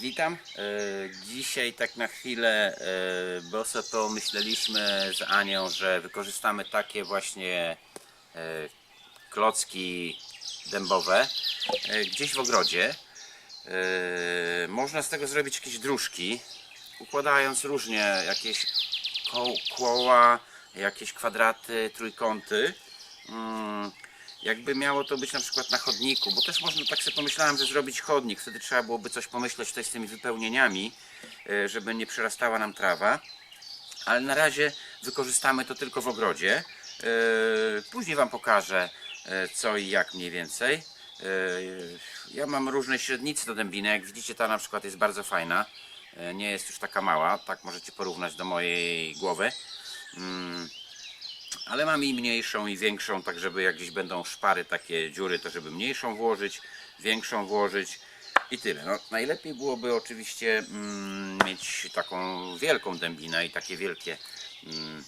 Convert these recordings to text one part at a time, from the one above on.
Witam. E, Dzisiaj tak na chwilę, e, bo sobie pomyśleliśmy z Anią, że wykorzystamy takie właśnie e, klocki dębowe gdzieś w ogrodzie. Można z tego zrobić jakieś dróżki, układając różnie jakieś koł- koła, jakieś kwadraty, trójkąty. Mm, jakby miało to być na przykład na chodniku, bo też można, tak sobie pomyślałem, że zrobić chodnik, wtedy trzeba byłoby coś pomyśleć tutaj z tymi wypełnieniami, e, żeby nie przerastała nam trawa, ale na razie wykorzystamy to tylko w ogrodzie. E, Później Wam pokażę e, co i jak mniej więcej. Ja mam różne średnice do dębiny, jak widzicie ta na przykład jest bardzo fajna, nie jest już taka mała, tak możecie porównać do mojej głowy. Ale mam i mniejszą i większą, tak żeby jak gdzieś będą szpary, takie dziury, to żeby mniejszą włożyć, większą włożyć i tyle. No, najlepiej byłoby oczywiście mm, mieć taką wielką dębinę i takie wielkie mm,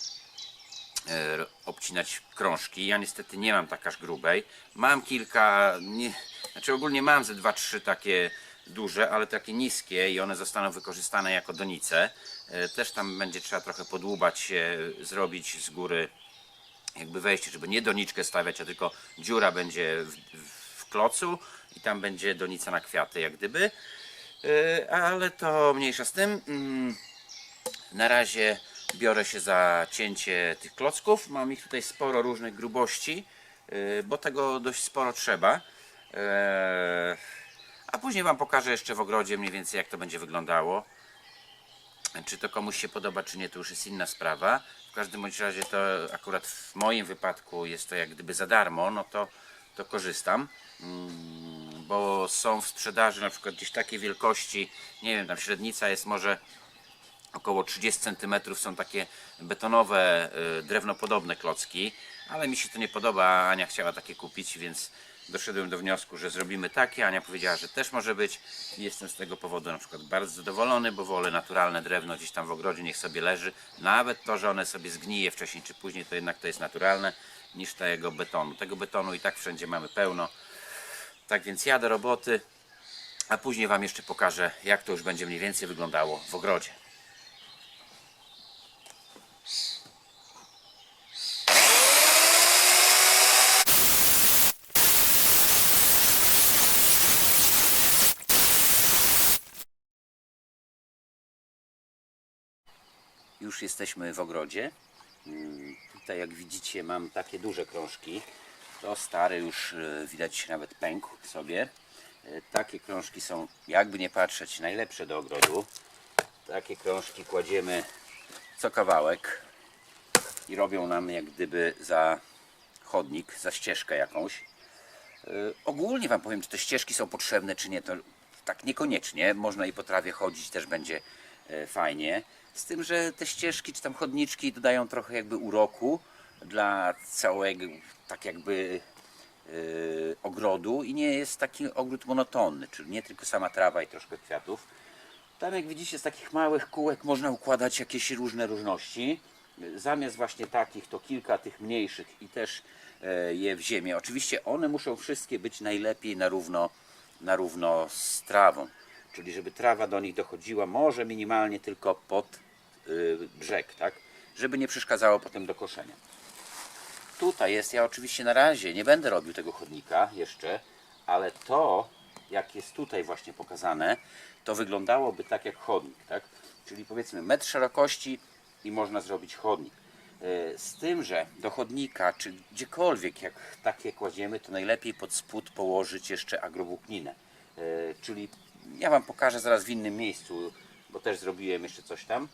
e, obcinać krążki. Ja niestety nie mam tak aż grubej. Mam kilka, nie, znaczy ogólnie mam ze dwa, trzy takie duże, ale takie niskie i one zostaną wykorzystane jako donice. E, Też tam będzie trzeba trochę podłubać zrobić z góry jakby wejście, żeby nie doniczkę stawiać, a tylko dziura będzie w, w klocu i tam będzie donica na kwiaty, jak gdyby. Yy, Ale to mniejsza z tym. Mm, Na razie biorę się za cięcie tych klocków. Mam ich tutaj sporo różnych grubości, yy, bo tego dość sporo trzeba. Yy, A później Wam pokażę jeszcze w ogrodzie mniej więcej jak to będzie wyglądało. Czy to komuś się podoba, czy nie, to już jest inna sprawa. W każdym bądź razie to akurat w moim wypadku jest to jak gdyby za darmo, no to, to korzystam. Mm, Bo są w sprzedaży na przykład gdzieś takiej wielkości, nie wiem, tam średnica jest może około 30 cm są takie betonowe, y, drewnopodobne klocki, ale mi się to nie podoba, Ania chciała takie kupić, więc doszedłem do wniosku, że zrobimy takie. Ania powiedziała, że też może być i jestem z tego powodu na przykład bardzo zadowolony, bo wolę naturalne drewno gdzieś tam w ogrodzie, niech sobie leży. Nawet to, że one sobie zgnije wcześniej czy później, to jednak to jest naturalne niż tego betonu. Tego betonu i tak wszędzie mamy pełno. Tak więc ja do roboty, a później Wam jeszcze pokażę, jak to już będzie mniej więcej wyglądało w ogrodzie. Już jesteśmy w ogrodzie. Mm, Tutaj jak widzicie mam takie duże krążki. To stary już e, widać nawet pękł sobie. E, Takie krążki są jakby nie patrzeć najlepsze do ogrodu. Takie krążki kładziemy co kawałek i robią nam jak gdyby za chodnik, za ścieżkę jakąś. E, Ogólnie Wam powiem, czy te ścieżki są potrzebne, czy nie, to tak niekoniecznie. Można i po trawie chodzić, też będzie fajnie. Z tym, że te ścieżki czy tam chodniczki dodają trochę jakby uroku dla całego, tak jakby e, ogrodu i nie jest taki ogród monotonny, czyli nie tylko sama trawa i troszkę kwiatów. Tam jak widzicie z takich małych kółek można układać jakieś różne różności. Zamiast właśnie takich to kilka tych mniejszych i też e, je w ziemię. Oczywiście one muszą wszystkie być najlepiej na równo, na równo z trawą. Czyli żeby trawa do nich dochodziła może minimalnie tylko pod brzeg, tak? Żeby nie przeszkadzało potem do koszenia. Tutaj jest, ja oczywiście na razie nie będę robił tego chodnika jeszcze, ale to, jak jest tutaj właśnie pokazane, to wyglądałoby tak jak chodnik, tak? Czyli powiedzmy metr szerokości i można zrobić chodnik. E, Z tym, że do chodnika, czy gdziekolwiek jak takie kładziemy, to najlepiej pod spód położyć jeszcze agrowłókninę. E, Czyli ja Wam pokażę zaraz w innym miejscu, bo też zrobiłem jeszcze coś tam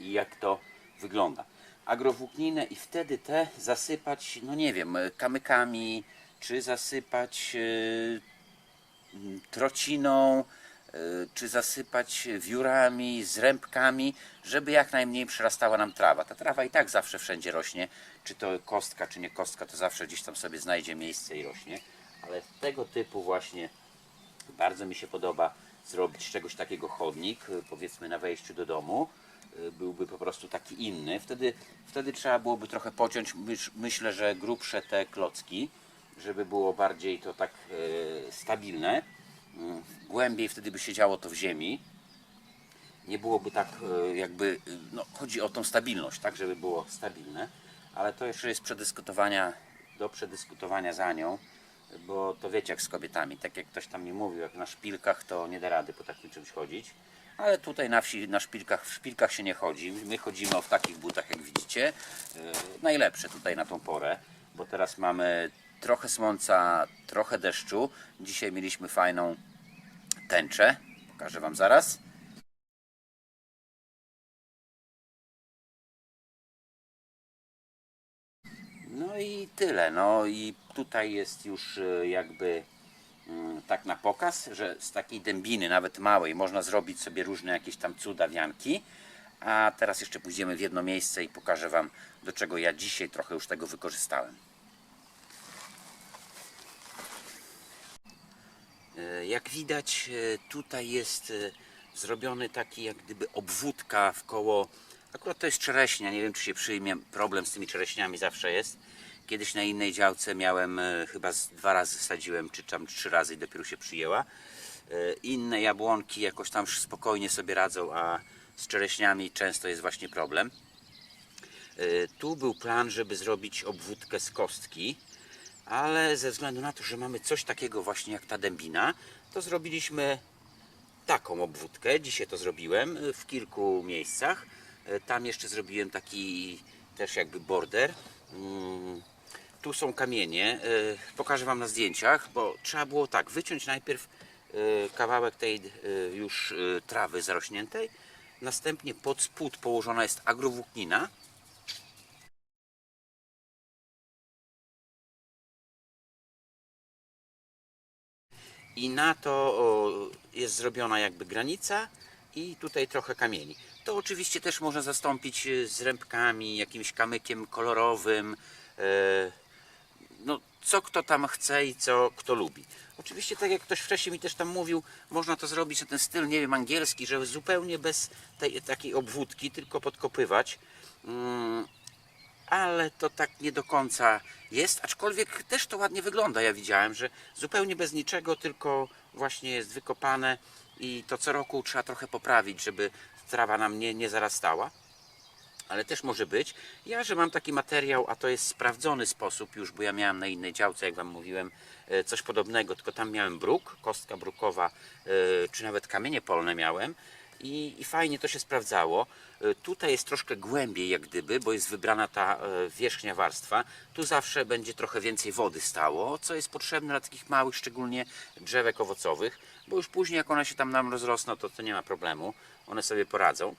i jak to wygląda. Agrowłókninę i wtedy te zasypać, no nie wiem, e, kamykami, czy zasypać e, m, trociną, e, czy zasypać wiórami, zrębkami, żeby jak najmniej przerastała nam trawa. Ta trawa i tak zawsze wszędzie rośnie, czy to kostka, czy nie kostka, to zawsze gdzieś tam sobie znajdzie miejsce i rośnie, ale tego typu właśnie bardzo mi się podoba zrobić czegoś takiego chodnik, y, powiedzmy na wejściu do domu. Byłby po prostu taki inny. Wtedy, wtedy trzeba byłoby trochę pociąć, myśl, myślę, że grubsze te klocki, żeby było bardziej to tak e, stabilne. mm, głębiej wtedy by się działo to w ziemi. Nie byłoby tak e, jakby, e, no chodzi o tą stabilność, tak żeby było stabilne, ale to jeszcze jest przedyskutowania, do przedyskutowania za nią, bo to wiecie jak z kobietami, tak jak ktoś tam mi mówił, jak na szpilkach to nie da rady po takim czymś chodzić, ale tutaj na wsi, na szpilkach, w szpilkach się nie chodzi, my chodzimy w takich butach jak widzicie, e, najlepsze tutaj na tą porę, bo teraz mamy trochę słońca, trochę deszczu, dzisiaj mieliśmy fajną tęczę, pokażę Wam zaraz. No i tyle. No i tutaj jest już e, jakby tak na pokaz, że z takiej dębiny, nawet małej, można zrobić sobie różne jakieś tam cuda wianki. A teraz jeszcze pójdziemy w jedno miejsce i pokażę Wam, do czego ja dzisiaj trochę już tego wykorzystałem. E, Jak widać, e, tutaj jest e, zrobiony taki jak gdyby obwódka w koło. Akurat to jest czereśnia, nie wiem czy się przyjmie. Problem z tymi czereśniami zawsze jest. Kiedyś na innej działce miałem, e, chyba dwa razy sadziłem, czy tam trzy razy i dopiero się przyjęła. E, Inne jabłonki jakoś tam spokojnie sobie radzą, a z czereśniami często jest właśnie problem. E, Tu był plan, żeby zrobić obwódkę z kostki, ale ze względu na to, że mamy coś takiego właśnie jak ta dębina, to zrobiliśmy taką obwódkę. Dzisiaj to zrobiłem w kilku miejscach. Tam jeszcze zrobiłem taki też jakby border. Tu są kamienie. Y, Pokażę Wam na zdjęciach, bo trzeba było tak wyciąć najpierw y, kawałek tej y, już trawy zarośniętej. Następnie pod spód położona jest agrowłóknina. i na to jest zrobiona jakby granica i tutaj trochę kamieni. To oczywiście też można zastąpić e, z rębkami, jakimś kamykiem kolorowym, e, no co kto tam chce i co kto lubi. Oczywiście tak jak ktoś wcześniej mi też tam mówił, można to zrobić na ten styl, nie wiem, angielski, że zupełnie bez tej takiej obwódki, tylko podkopywać. Mm, ale to tak nie do końca jest, aczkolwiek też to ładnie wygląda. Ja widziałem, że zupełnie bez niczego, tylko właśnie jest wykopane i to co roku trzeba trochę poprawić, żeby trawa nam nie, nie zarastała. Ale też może być. Ja, że mam taki materiał, a to jest sprawdzony sposób już, bo ja miałem na innej działce, jak Wam mówiłem, e, coś podobnego, tylko tam miałem bruk, kostka brukowa, e, czy nawet kamienie polne miałem i, i fajnie to się sprawdzało. E, Tutaj jest troszkę głębiej jak gdyby, bo jest wybrana ta wierzchnia warstwa. Tu zawsze będzie trochę więcej wody stało, co jest potrzebne dla takich małych, szczególnie drzewek owocowych, bo już później jak one się tam nam rozrosną, to, to nie ma problemu. One sobie poradzą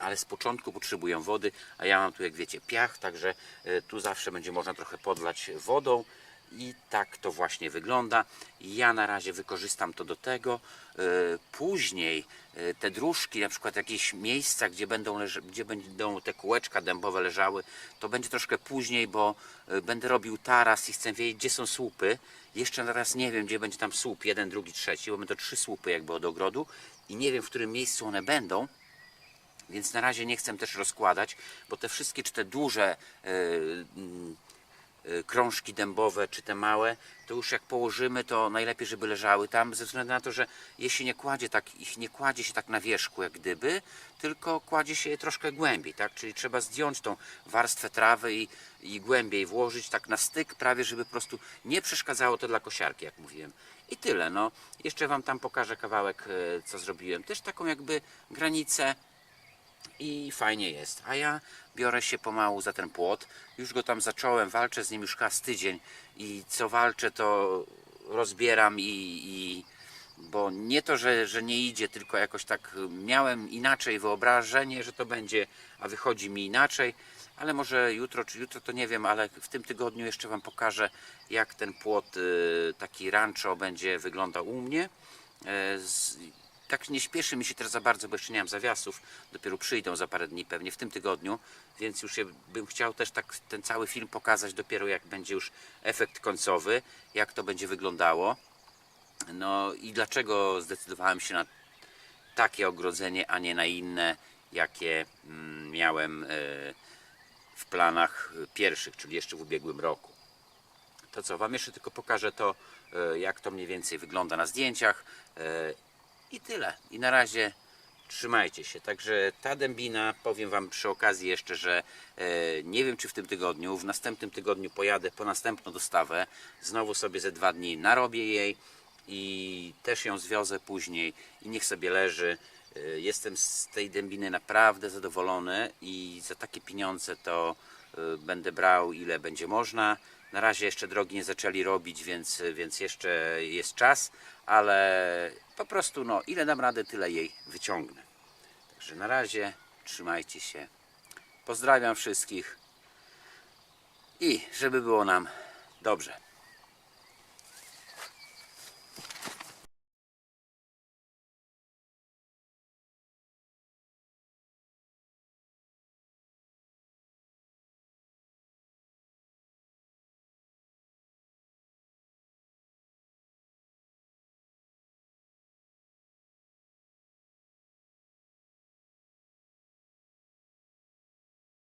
ale z początku potrzebują wody, a ja mam tu jak wiecie piach, także e, tu zawsze będzie można trochę podlać wodą i tak to właśnie wygląda. Ja na razie wykorzystam to do tego. E, Później e, te dróżki, na przykład jakieś miejsca, gdzie będą, gdzie będą te kółeczka dębowe leżały, to będzie troszkę później, bo będę robił taras i chcę wiedzieć, gdzie są słupy. Jeszcze teraz nie wiem, gdzie będzie tam słup, jeden, drugi, trzeci, bo będą trzy słupy jakby od ogrodu i nie wiem, w którym miejscu one będą. Więc na razie nie chcę też rozkładać, bo te wszystkie, czy te duże e, mm, e, krążki dębowe, czy te małe, to już jak położymy, to najlepiej, żeby leżały tam, ze względu na to, że je się nie kładzie tak, ich nie kładzie się tak na wierzchu, jak gdyby, tylko kładzie się je troszkę głębiej, tak? Czyli trzeba zdjąć tą warstwę trawy i, i głębiej włożyć tak na styk, prawie żeby po prostu nie przeszkadzało to dla kosiarki, jak mówiłem. I tyle, no. Jeszcze Wam tam pokażę kawałek, e, co zrobiłem. Też taką jakby granicę i fajnie jest. A ja biorę się pomału za ten płot. Już go tam zacząłem, walczę z nim już z tydzień i co walczę to rozbieram i, i bo nie to, że, że nie idzie, tylko jakoś tak miałem inaczej wyobrażenie, że to będzie, a wychodzi mi inaczej. Ale może jutro, czy jutro to nie wiem, ale w tym tygodniu jeszcze Wam pokażę, jak ten płot y, taki rancho będzie wyglądał u mnie. E, tak nie śpieszy mi się teraz za bardzo, bo jeszcze nie mam zawiasów. Dopiero przyjdą za parę dni, pewnie w tym tygodniu, więc już bym chciał też tak ten cały film pokazać dopiero jak będzie już efekt końcowy, jak to będzie wyglądało. No i dlaczego zdecydowałem się na takie ogrodzenie, a nie na inne, jakie mm, miałem e, w planach pierwszych, czyli jeszcze w ubiegłym roku. To co, Wam jeszcze tylko pokażę to, e, jak to mniej więcej wygląda na zdjęciach. I tyle. I na razie trzymajcie się. Także ta dębina, powiem Wam przy okazji jeszcze, że e, nie wiem czy w tym tygodniu, w następnym tygodniu pojadę po następną dostawę. Znowu sobie ze dwa dni narobię jej i też ją zwiozę później i niech sobie leży. E, Jestem z tej dębiny naprawdę zadowolony i za takie pieniądze to e, będę brał ile będzie można. Na razie jeszcze drogi nie zaczęli robić, więc, więc jeszcze jest czas, ale po prostu no, ile dam radę, tyle jej wyciągnę. Także na razie trzymajcie się. Pozdrawiam wszystkich i żeby było nam dobrze.